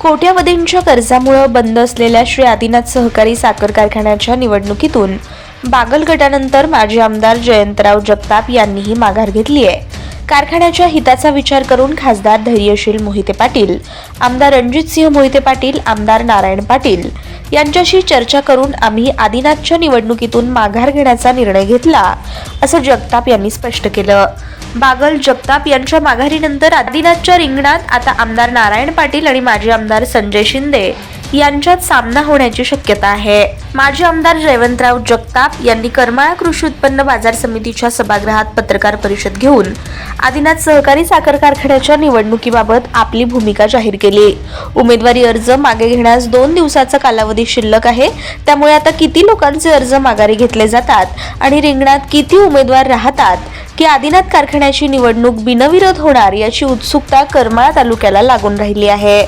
कोट्यावधींच्या कर्जामुळं बंद असलेल्या श्री आदिनाथ सहकारी साखर कारखान्याच्या निवडणुकीतून बागल गटानंतर माजी आमदार जयंतराव जगताप यांनीही माघार घेतली आहे. कारखान्याच्या हिताचा विचार करून खासदार धैर्यशील मोहिते पाटील आमदार रणजितसिंह मोहिते पाटील आमदार नारायण पाटील यांच्याशी चर्चा करून आम्ही आदिनाथच्या निवडणुकीतून माघार घेण्याचा निर्णय घेतला असं जगताप यांनी स्पष्ट केलं. बागल जगताप यांच्या माघारीनंतर आदिनाथच्या रिंगणात आता आमदार नारायण पाटील आणि माजी आमदार संजय शिंदे यांच्यात सामना होण्याची शक्यता आहे. माजी आमदार जयवंतराव जगताप यांनी करमाळा कृषी उत्पन्न बाजार समितीच्या सभागृहात पत्रकार परिषद घेऊन आदिनाथ सहकारी साखर कारखान्याच्या निवडणुकीबाबत आपली भूमिका जाहीर केली. उमेदवारी अर्ज मागे घेण्यास दोन दिवसाचा कालावधी शिल्लक आहे. त्यामुळे आता किती लोकांचे अर्ज माघारी घेतले जातात आणि रिंगणात किती उमेदवार राहतात की आदिनाथ कारखान्याची निवडणूक बिनविरोध होणार याची उत्सुकता करमाळा तालुक्याला लागून राहिली आहे.